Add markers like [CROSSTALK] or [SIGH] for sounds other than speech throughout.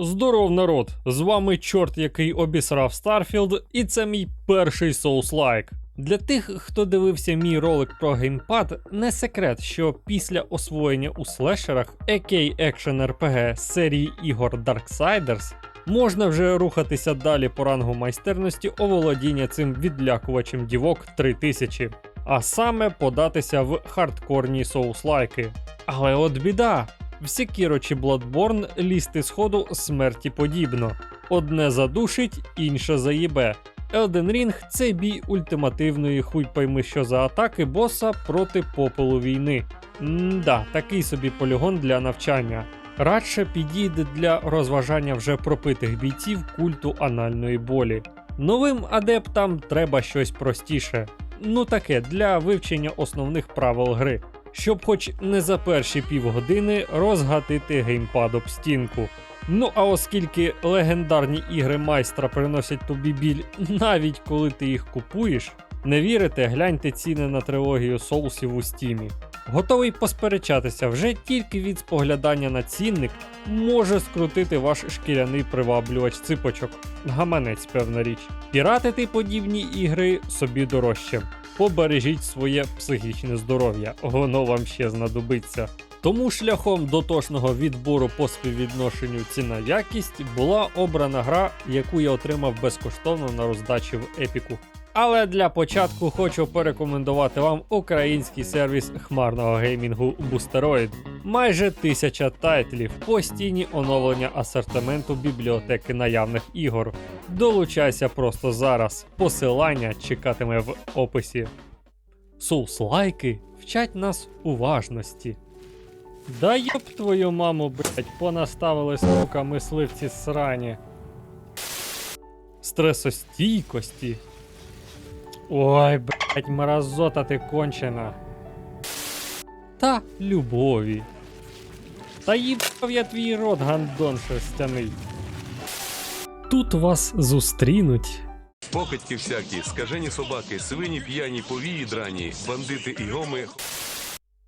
Здоров, народ! З вами чорт, який обісрав Старфілд, і це мій перший соус-лайк. Для тих, хто дивився мій ролик про геймпад, не секрет, що після освоєння у слешерах AK Action RPG серії ігор Darksiders можна вже рухатися далі по рангу майстерності оволодіння цим відлякувачем дівок 3000, а саме податися в хардкорні соус-лайки. Але от біда. В Sekiro чи Bloodborne лізти з ходу смерті подібно. Одне задушить, інше заїбе. Elden Ring – це бій ультимативної хуй пойми що за атаки боса проти попелу війни. М-да, такий собі полігон для навчання. Радше підійде для розважання вже пропитих бійців культу анальної болі. Новим адептам треба щось простіше. Ну таке для вивчення основних правил гри щоб хоч не за перші півгодини розгатити геймпад об стінку. Ну а оскільки легендарні ігри майстра приносять тобі біль навіть коли ти їх купуєш, не вірите, гляньте ціни на трилогію соусів у стімі. Готовий посперечатися вже тільки від споглядання на цінник може скрутити ваш шкіряний приваблювач ципочок. Гаманець, певна річ. Піратити подібні ігри собі дорожче побережіть своє психічне здоров'я, воно вам ще знадобиться. Тому шляхом дотошного відбору по співвідношенню ціна якість була обрана гра, яку я отримав безкоштовно на роздачі в епіку. Але для початку хочу порекомендувати вам український сервіс хмарного геймінгу Boosteroid. Майже тисяча тайтлів, постійні оновлення асортименту бібліотеки наявних ігор. Долучайся просто зараз. Посилання чекатиме в описі. Соус-лайки вчать нас уважності. Да йоп твою маму, блять, понаставили сука мисливці срані. Стресостійкості. Ой, блять, мразота ти кончена. Та любові. Та їбав я твій рот, гандон шерстяний. Тут вас зустрінуть. Покидьки всякі, скажені собаки, свині п'яні, повії драні, бандити і гоми.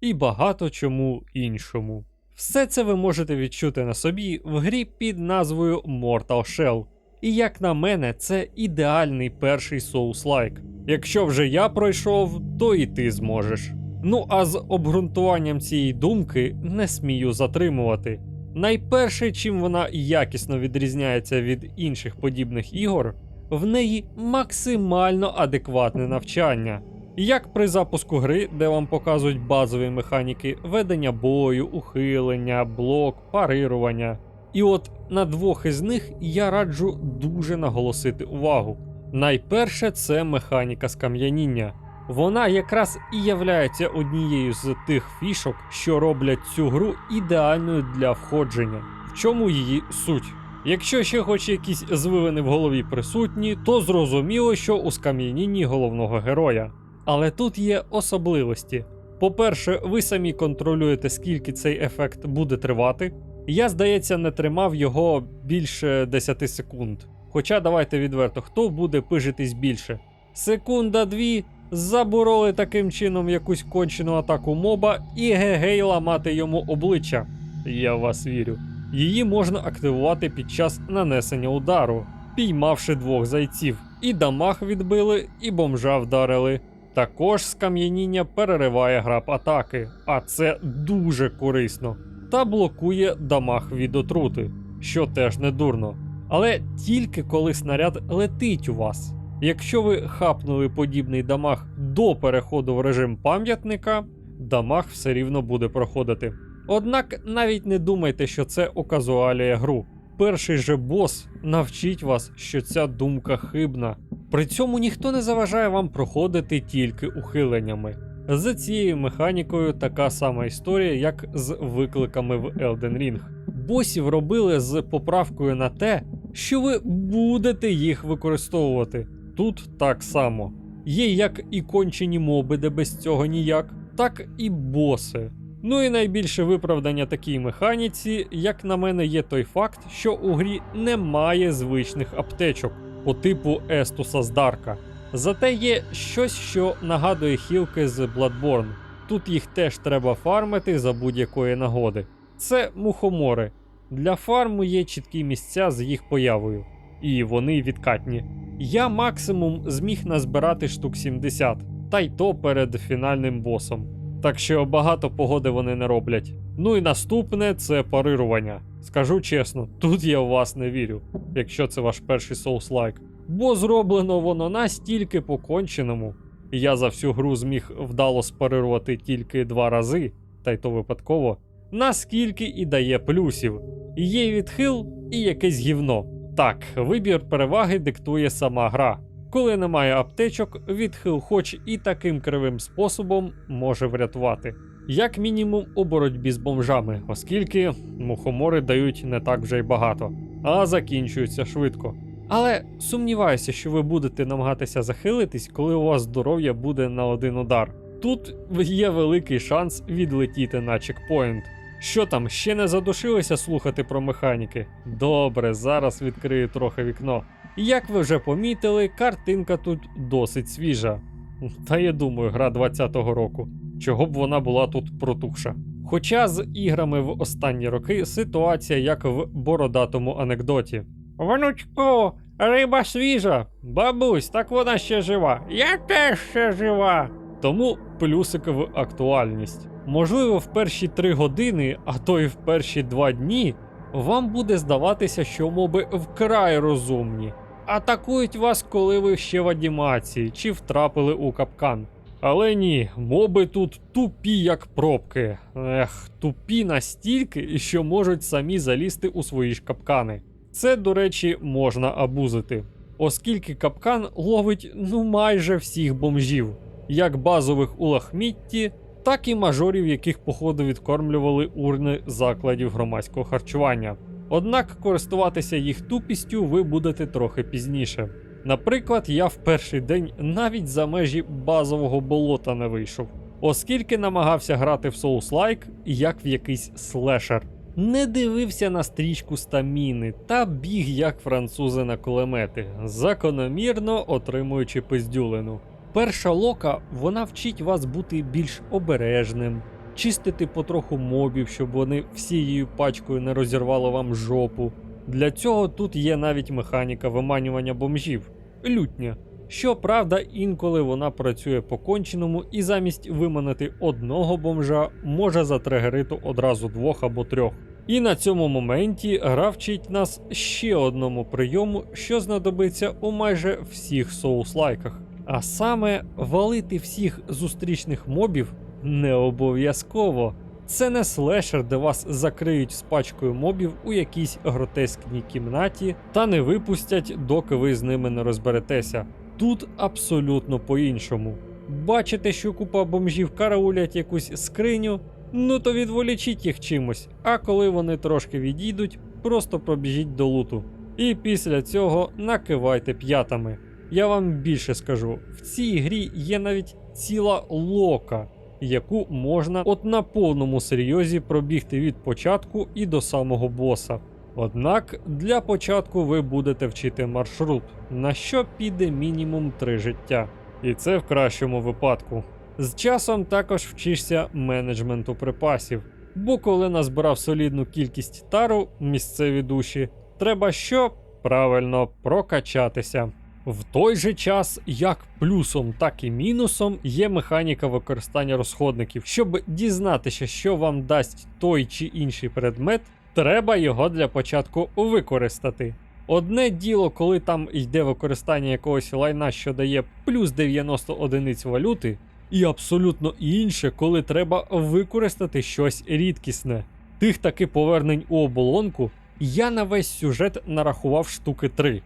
і багато чому іншому. Все це ви можете відчути на собі в грі під назвою Mortal Shell. І як на мене, це ідеальний перший соус-лайк. Якщо вже я пройшов, то і ти зможеш. Ну а з обґрунтуванням цієї думки не смію затримувати. Найперше, чим вона якісно відрізняється від інших подібних ігор, в неї максимально адекватне навчання. Як при запуску гри, де вам показують базові механіки ведення бою, ухилення, блок, парирування. І от на двох із них я раджу дуже наголосити увагу. Найперше це механіка скам'яніння. Вона якраз і являється однією з тих фішок, що роблять цю гру ідеальною для входження. В чому її суть? Якщо ще хоч якісь звивини в голові присутні, то зрозуміло, що у скам'янінні головного героя. Але тут є особливості. По-перше, ви самі контролюєте, скільки цей ефект буде тривати. Я, здається, не тримав його більше 10 секунд. Хоча давайте відверто, хто буде пижитись більше? Секунда-дві, забороли таким чином якусь кончену атаку моба і гегей ламати йому обличчя. Я вас вірю. Її можна активувати під час нанесення удару, піймавши двох зайців. І дамаг відбили, і бомжа вдарили. Також скам'яніння перериває граб атаки, а це дуже корисно. Та блокує дамаг від отрути, що теж не дурно. Але тільки коли снаряд летить у вас. Якщо ви хапнули подібний дамаг до переходу в режим пам'ятника, дамаг все рівно буде проходити. Однак навіть не думайте, що це оказуаліє гру. Перший же бос навчить вас, що ця думка хибна. При цьому ніхто не заважає вам проходити тільки ухиленнями. За цією механікою така сама історія, як з викликами в Elden Ring. Босів робили з поправкою на те, що ви будете їх використовувати. Тут так само. Є як і кончені моби, де без цього ніяк, так і боси. Ну і найбільше виправдання такій механіці, як на мене, є той факт, що у грі немає звичних аптечок по типу Естуса з Дарка. Зате є щось, що нагадує хілки з Bloodborne. Тут їх теж треба фармити за будь-якої нагоди. Це мухомори. Для фарму є чіткі місця з їх появою, і вони відкатні. Я максимум зміг назбирати штук 70, та й то перед фінальним босом. Так що багато погоди вони не роблять. Ну і наступне це парирування. Скажу чесно, тут я в вас не вірю, якщо це ваш перший соус-лайк. Бо зроблено воно настільки поконченому. Я за всю гру зміг вдало спарирувати тільки два рази, та й то випадково, наскільки і дає плюсів. Є відхил і якесь гівно. Так, вибір переваги диктує сама гра. Коли немає аптечок, відхил, хоч і таким кривим способом, може врятувати. Як мінімум у боротьбі з бомжами, оскільки мухомори дають не так вже й багато, а закінчуються швидко. Але сумніваюся, що ви будете намагатися захилитись, коли у вас здоров'я буде на один удар. Тут є великий шанс відлетіти на чекпоінт. Що там, ще не задушилися слухати про механіки? Добре, зараз відкрию трохи вікно. Як ви вже помітили, картинка тут досить свіжа. Та я думаю, гра 20-го року. Чого б вона була тут протухша. Хоча з іграми в останні роки ситуація як в бородатому анекдоті. Вонучко, риба свіжа. Бабусь, так вона ще жива. Я теж ще жива. Тому плюсик в актуальність. Можливо, в перші три години, а то й в перші два дні, вам буде здаватися, що моби вкрай розумні. Атакують вас, коли ви ще в анімації чи втрапили у капкан. Але ні, моби тут тупі, як пробки. Ех, тупі настільки, що можуть самі залізти у свої ж капкани. Це, до речі, можна абузити, оскільки капкан ловить ну майже всіх бомжів, як базових у лахмітті, так і мажорів, яких походу відкормлювали урни закладів громадського харчування. Однак користуватися їх тупістю ви будете трохи пізніше. Наприклад, я в перший день навіть за межі базового болота не вийшов, оскільки намагався грати в Souls-like як в якийсь слешер. Не дивився на стрічку стаміни та біг як французи на кулемети, закономірно отримуючи пиздюлину. Перша лока вона вчить вас бути більш обережним, чистити потроху мобів, щоб вони всією пачкою не розірвали вам жопу. Для цього тут є навіть механіка виманювання бомжів лютня. Щоправда, інколи вона працює по конченому і замість виманити одного бомжа може затригерити одразу двох або трьох. І на цьому моменті гра вчить нас ще одному прийому, що знадобиться у майже всіх соус-лайках. А саме валити всіх зустрічних мобів не обов'язково. Це не слешер, де вас закриють з пачкою мобів у якійсь гротескній кімнаті та не випустять, доки ви з ними не розберетеся. Тут абсолютно по-іншому. Бачите, що купа бомжів караулять якусь скриню, ну то відволічіть їх чимось, а коли вони трошки відійдуть, просто пробіжіть до луту. І після цього накивайте п'ятами. Я вам більше скажу: в цій грі є навіть ціла лока, яку можна от на повному серйозі пробігти від початку і до самого боса. Однак для початку ви будете вчити маршрут, на що піде мінімум 3 життя. І це в кращому випадку. З часом також вчишся менеджменту припасів. Бо коли назбирав солідну кількість тару, місцеві душі, треба що? Правильно прокачатися. В той же час, як плюсом, так і мінусом, є механіка використання розходників. Щоб дізнатися, що вам дасть той чи інший предмет, треба його для початку використати. Одне діло, коли там йде використання якогось лайна, що дає плюс 90 одиниць валюти, і абсолютно інше, коли треба використати щось рідкісне. Тих таки повернень у оболонку я на весь сюжет нарахував штуки 3.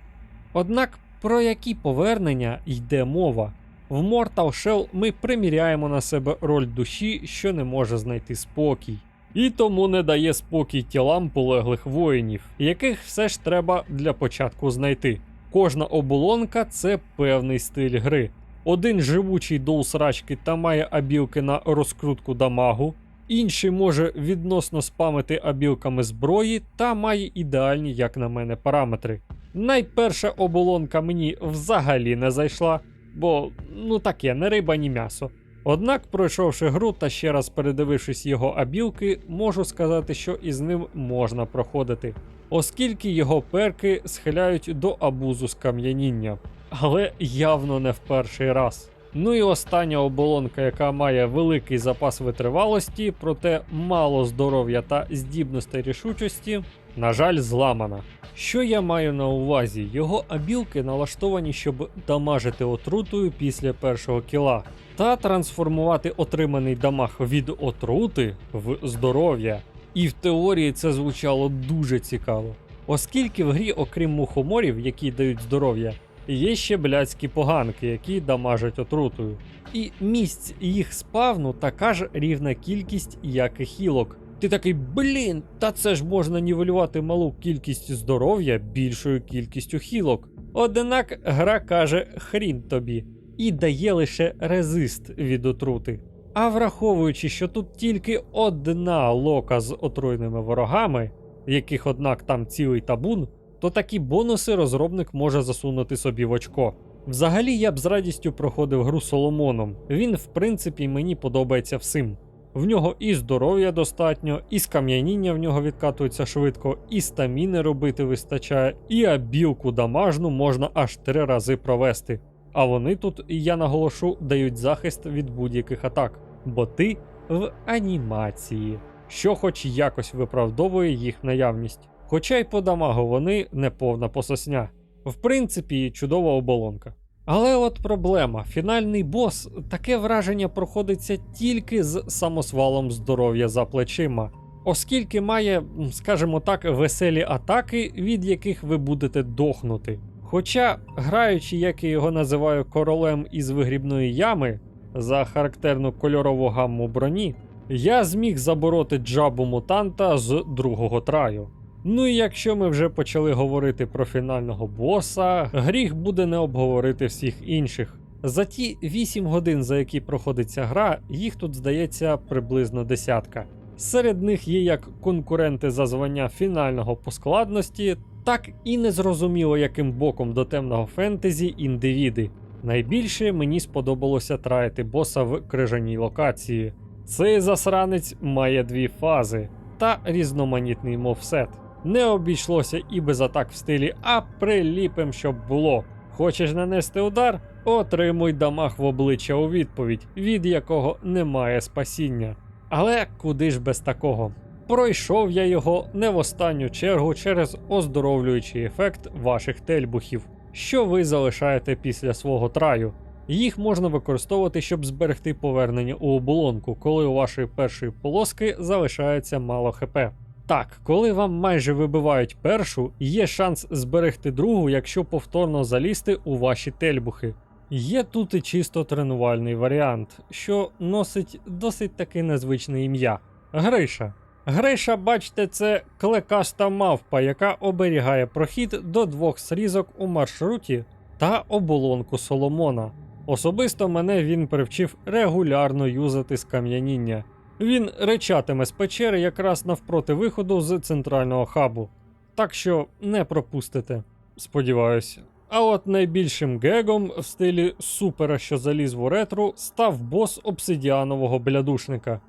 Однак про які повернення йде мова? В Mortal Shell ми приміряємо на себе роль душі, що не може знайти спокій. І тому не дає спокій тілам полеглих воїнів, яких все ж треба для початку знайти. Кожна оболонка це певний стиль гри. Один живучий до усрачки та має абілки на розкрутку дамагу, інший може відносно спамити абілками зброї та має ідеальні, як на мене, параметри. Найперша оболонка мені взагалі не зайшла, бо ну таке, не риба, ні м'ясо. Однак, пройшовши гру та ще раз передивившись його абілки, можу сказати, що із ним можна проходити, оскільки його перки схиляють до абузу скам'яніння, але явно не в перший раз. Ну і остання оболонка, яка має великий запас витривалості, проте мало здоров'я та здібностей рішучості, на жаль, зламана. Що я маю на увазі? Його абілки налаштовані, щоб дамажити отрутою після першого кіла, та трансформувати отриманий дамаг від отрути в здоров'я. І в теорії це звучало дуже цікаво. Оскільки в грі, окрім мухоморів, які дають здоров'я, є ще блядські поганки, які дамажать отрутою. І місць їх спавну така ж рівна кількість, як і хілок. Ти такий, блін, та це ж можна нівелювати малу кількість здоров'я більшою кількістю хілок. Однак гра каже хрін тобі і дає лише резист від отрути. А враховуючи, що тут тільки одна лока з отруйними ворогами, яких однак там цілий табун, то такі бонуси розробник може засунути собі в очко. Взагалі я б з радістю проходив гру Соломоном. Він, в принципі, мені подобається всім. В нього і здоров'я достатньо, і скам'яніння в нього відкатується швидко, і стаміни робити вистачає, і абілку дамажну можна аж три рази провести. А вони тут, я наголошу, дають захист від будь-яких атак, бо ти в анімації, що хоч якось виправдовує їх наявність. Хоча й по дамагу вони не повна пососня. В принципі, чудова оболонка. Але от проблема: фінальний бос таке враження проходиться тільки з самосвалом здоров'я за плечима, оскільки має, скажімо так, веселі атаки, від яких ви будете дохнути. Хоча, граючи, як я його називаю королем із вигрібної ями за характерну кольорову гамму броні, я зміг забороти джабу мутанта з другого траю. Ну і якщо ми вже почали говорити про фінального боса, гріх буде не обговорити всіх інших. За ті 8 годин, за які проходить ця гра, їх тут здається приблизно десятка. Серед них є як конкуренти за звання фінального по складності, так і незрозуміло яким боком до темного фентезі індивіди. Найбільше мені сподобалося траїти боса в крижаній локації. Цей засранець має дві фази та різноманітний мовсет. Не обійшлося і без атак в стилі а приліпим, щоб було. Хочеш нанести удар? Отримуй дамаг в обличчя у відповідь, від якого немає спасіння. Але куди ж без такого? Пройшов я його не в останню чергу через оздоровлюючий ефект ваших тельбухів, що ви залишаєте після свого траю. Їх можна використовувати, щоб зберегти повернення у оболонку, коли у вашої першої полоски залишається мало хп. Так, коли вам майже вибивають першу, є шанс зберегти другу, якщо повторно залізти у ваші тельбухи. Є тут і чисто тренувальний варіант, що носить досить таки незвичне ім'я Гриша. Гриша, бачите, це клекаста мавпа, яка оберігає прохід до двох срізок у маршруті та оболонку Соломона. Особисто мене він привчив регулярно юзати скам'яніння. Він речатиме з печери якраз навпроти виходу з центрального хабу. Так що не пропустите, сподіваюся. А от найбільшим гегом в стилі супера, що заліз в уретру, став бос обсидіанового блядушника.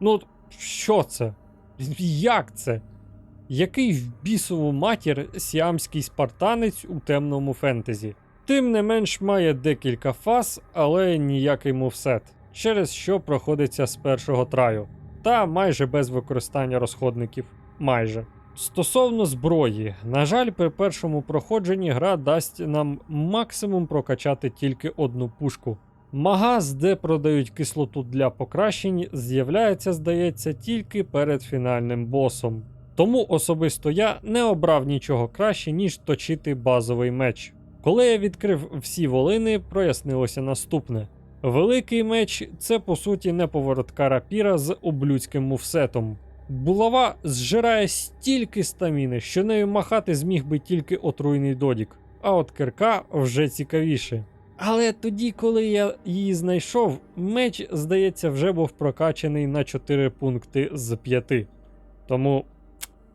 Ну, що це? Як це? Який в бісову матір сіамський спартанець у темному фентезі? Тим не менш має декілька фаз, але ніякий мувсет, через що проходиться з першого траю, та майже без використання розходників. Майже. Стосовно зброї, на жаль, при першому проходженні гра дасть нам максимум прокачати тільки одну пушку. Магаз, де продають кислоту для покращень, з'являється, здається, тільки перед фінальним босом. Тому особисто я не обрав нічого краще, ніж точити базовий меч. Коли я відкрив всі волини, прояснилося наступне: великий меч це по суті неповоротка рапіра з облюдським мувсетом. Булава зжирає стільки стаміни, що нею махати зміг би тільки отруйний додік, а от кирка вже цікавіше. Але тоді, коли я її знайшов, меч, здається, вже був прокачаний на 4 пункти з 5. Тому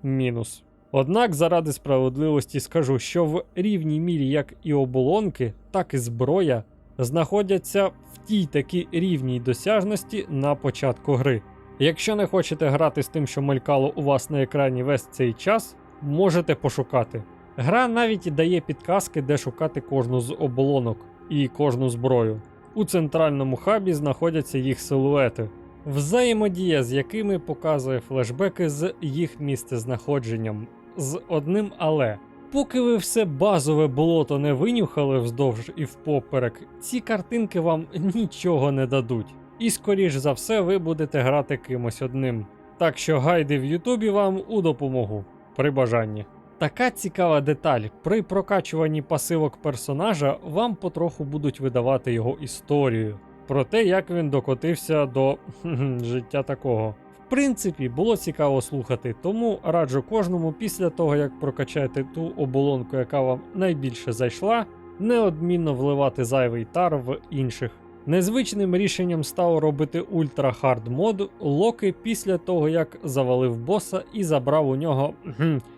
мінус. Однак, заради справедливості скажу, що в рівній мірі як і оболонки, так і зброя знаходяться тій такій рівній досяжності на початку гри. Якщо не хочете грати з тим, що мелькало у вас на екрані весь цей час, можете пошукати. Гра навіть дає підказки, де шукати кожну з оболонок і кожну зброю. У центральному хабі знаходяться їх силуети, взаємодія з якими показує флешбеки з їх місцезнаходженням. З одним але. Поки ви все базове болото не винюхали вздовж і впоперек, ці картинки вам нічого не дадуть. І скоріш за все ви будете грати кимось одним. Так що гайди в Ютубі вам у допомогу при бажанні. Така цікава деталь: при прокачуванні пасивок персонажа вам потроху будуть видавати його історію про те, як він докотився до життя такого. Принципі, було цікаво слухати, тому раджу кожному після того, як прокачаєте ту оболонку, яка вам найбільше зайшла, неодмінно вливати зайвий тар в інших. Незвичним рішенням стало робити ультра хард мод Локи після того, як завалив боса і забрав у нього,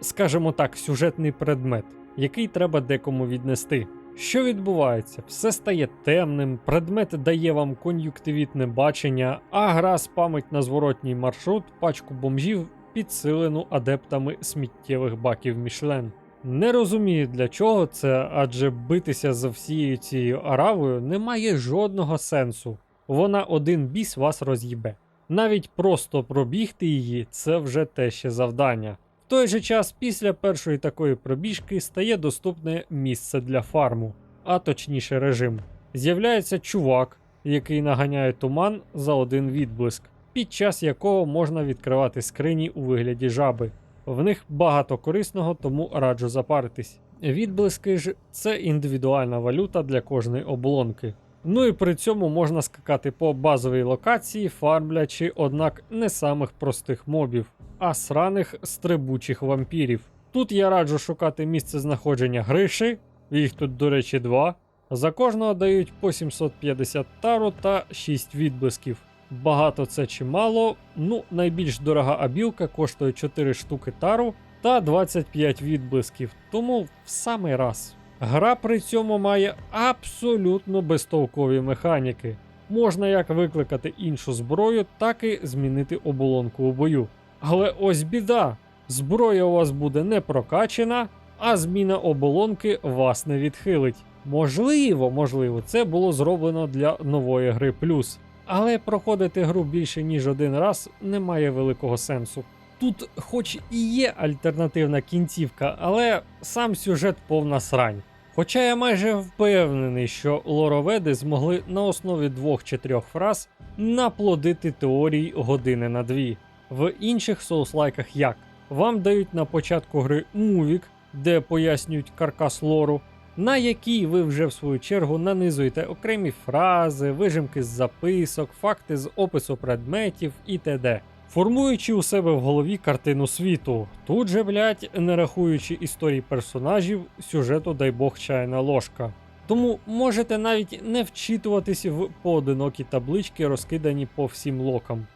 скажімо так, сюжетний предмет, який треба декому віднести. Що відбувається? Все стає темним, предмет дає вам кон'юктивітне бачення, а гра спамить на зворотній маршрут пачку бомжів, підсилену адептами сміттєвих баків Мішлен. Не розумію для чого це, адже битися з всією цією аравою не має жодного сенсу. Вона один біс вас роз'їбе. Навіть просто пробігти її це вже те ще завдання. Той же час, після першої такої пробіжки стає доступне місце для фарму, а точніше режим. З'являється чувак, який наганяє туман за один відблиск, під час якого можна відкривати скрині у вигляді жаби. В них багато корисного, тому раджу запаритись. Відблиски ж це індивідуальна валюта для кожної оболонки. Ну і при цьому можна скакати по базовій локації, фармлячи, однак не самих простих мобів, а сраних стрибучих вампірів. Тут я раджу шукати місце знаходження гриші, їх тут, до речі, два. За кожного дають по 750 тару та 6 відблисків. Багато це чи мало. Ну, найбільш дорога абілка коштує 4 штуки тару та 25 відблисків, тому в самий раз. Гра при цьому має абсолютно безтолкові механіки. Можна як викликати іншу зброю, так і змінити оболонку у бою. Але ось біда: зброя у вас буде не прокачена, а зміна оболонки вас не відхилить. Можливо, можливо, це було зроблено для нової гри плюс. Але проходити гру більше ніж один раз не має великого сенсу. Тут, хоч і є альтернативна кінцівка, але сам сюжет повна срань. Хоча я майже впевнений, що лороведи змогли на основі двох чи трьох фраз наплодити теорій години на дві. В інших соуслайках як? Вам дають на початку гри мувік, де пояснюють каркас лору, на якій ви вже в свою чергу нанизуєте окремі фрази, вижимки з записок, факти з опису предметів і т.д. Формуючи у себе в голові картину світу, тут же, блять, не рахуючи історій персонажів, сюжету дай Бог чайна ложка. Тому можете навіть не вчитуватись в поодинокі таблички, розкидані по всім локам.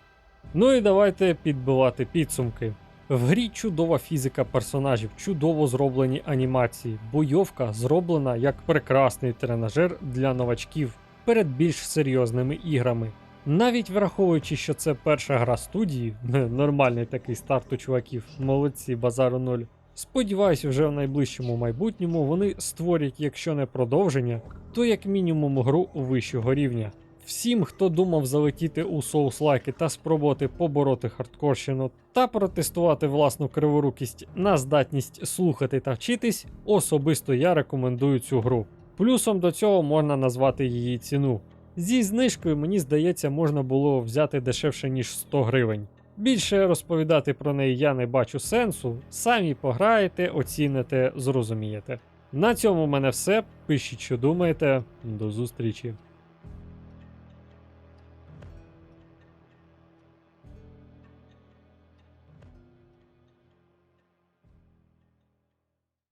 Ну і давайте підбивати підсумки. В грі чудова фізика персонажів, чудово зроблені анімації. Бойовка зроблена як прекрасний тренажер для новачків перед більш серйозними іграми. Навіть враховуючи, що це перша гра студії, [LAUGHS] нормальний такий старт у чуваків, молодці, базару ноль. Сподіваюсь, вже в найближчому майбутньому вони створять, якщо не продовження, то як мінімум гру вищого рівня. Всім, хто думав залетіти у соуслайки та спробувати побороти хардкорщину та протестувати власну криворукість на здатність слухати та вчитись, особисто я рекомендую цю гру. Плюсом до цього можна назвати її ціну. Зі знижкою, мені здається, можна було взяти дешевше, ніж 100 гривень. Більше розповідати про неї я не бачу сенсу. Самі пограєте, оціните, зрозумієте. На цьому в мене все. Пишіть, що думаєте. До зустрічі.